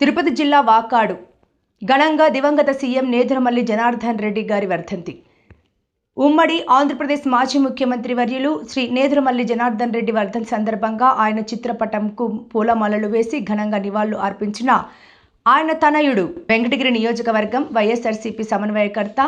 తిరుపతి జిల్లా వాకాడు. ఘనంగా దివంగత సీఎం నేదురమల్లి జనార్దన్ రెడ్డి గారి వర్ధంతి. ఉమ్మడి ఆంధ్రప్రదేశ్ మాజీ ముఖ్యమంత్రి వర్యులు శ్రీ నేదురమల్లి జనార్దన్ రెడ్డి వర్ధన్ సందర్భంగా ఆయన చిత్రపటంకు పూలమాలలు వేసి ఘనంగా నివాళులు అర్పించిన ఆయన తనయుడు వెంకటగిరి నియోజకవర్గం వైఎస్ఆర్సీపీ సమన్వయకర్త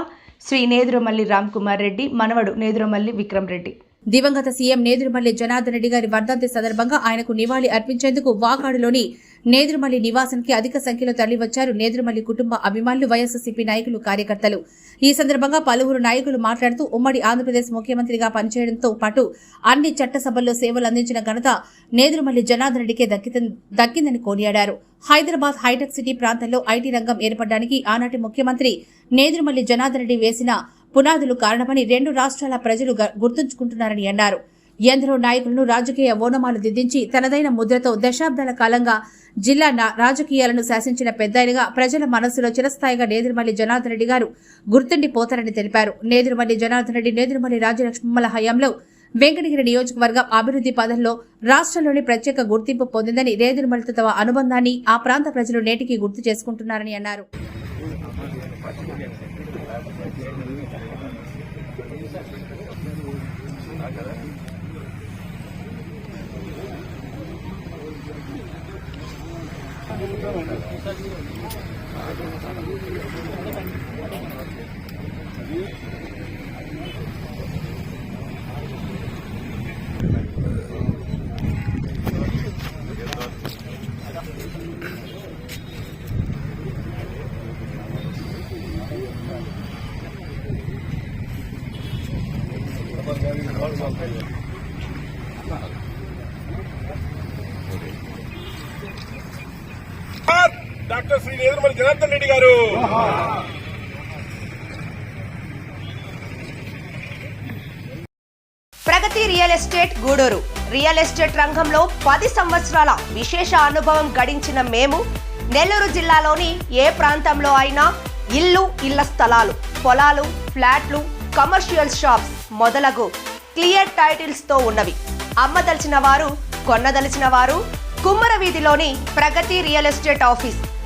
శ్రీ నేదురమల్లి రామ్ కుమార్ రెడ్డి మనవడు నేదురమల్లి విక్రమ్ రెడ్డి. దివంగత సీఎం నేదురుమల్లి జనార్దన్ రెడ్డి గారి వర్ధంతి సందర్భంగా ఆయనకు నివాళి అర్పించేందుకు వాకాడులోని నేదురుమల్లి నివాసానికి అధిక సంఖ్యలో తరలివచ్చారు. నేదురుమల్లి కుటుంబ అభిమానులు వైఎస్ఆర్సీపీ నాయకులు కార్యకర్తలు. ఈ సందర్భంగా పలువురు నాయకులు మాట్లాడుతూ ఉమ్మడి ఆంధ్రప్రదేశ్ ముఖ్యమంత్రిగా పనిచేయడంతో పాటు అన్ని చట్టసభల్లో సేవలు అందించిన ఘనత నేదురుమల్లి జనార్దన్ రెడ్డికే దక్కిత- దక్కిందని కొనియాడారు. హైదరాబాద్ హైటెక్ సిటీ ప్రాంతంలో ఐటీ రంగం ఏర్పడడానికి ఆనాటి ముఖ్యమంత్రి నేదురుమల్లి జనార్దన్ రెడ్డి వేసిన పునాదులు కారణమని రెండు రాష్ట్రాల ప్రజలు గుర్తుంచుకుంటున్నారని అన్నారు. ఎందరో నాయకులను రాజకీయ ఓనమాలు దిద్దించి తనదైన ముద్రతో దశాబ్దాల కాలంగా జిల్లా నా- రాజకీయాలను శాసించిన పెద్దాయనగా ప్రజల మనస్సులో చిరస్థాయిగా నేదురుమల్లి జనార్దన్ రెడ్డి గారు గుర్తుండిపోతారని తెలిపారు. నేదురుమల్లి జనార్దన్ రెడ్డి నేదురుమల్లి రాజలక్ష్మమ్మల హయాంలో వెంకటగిరి నియోజకవర్గం అభివృద్ధి పదంలో రాష్ట్రంలోని ప్రత్యేక గుర్తింపు పొందిందని నేదురుమల్లితో తమ అనుబంధాన్ని ఆ ప్రాంత ప్రజలు నేటికి గుర్తు చేసుకుంటున్నారని అన్నారు. Gracias. డాక్టర్ శ్రీ నేదురుమల్లి జనార్దన్ రెడ్డి గారు. Pragati real estate Gudur. Real estate రంగంలో పది సంవత్సరాల విశేష అనుభవం గడించిన మేము నెల్లూరు జిల్లాలోని ఏ ప్రాంతంలో అయినా ఇల్లు ఇళ్ళ స్థలాలు పొలాలు ఫ్లాట్లు కమర్షియల్ షాప్స్ మొదలగు క్లియర్ టైటిల్స్తో ఉన్నవి. అమ్మదలిచిన వారు కొన్నదలిచిన వారు కుమ్మర వీధిలోని Pragati real estate office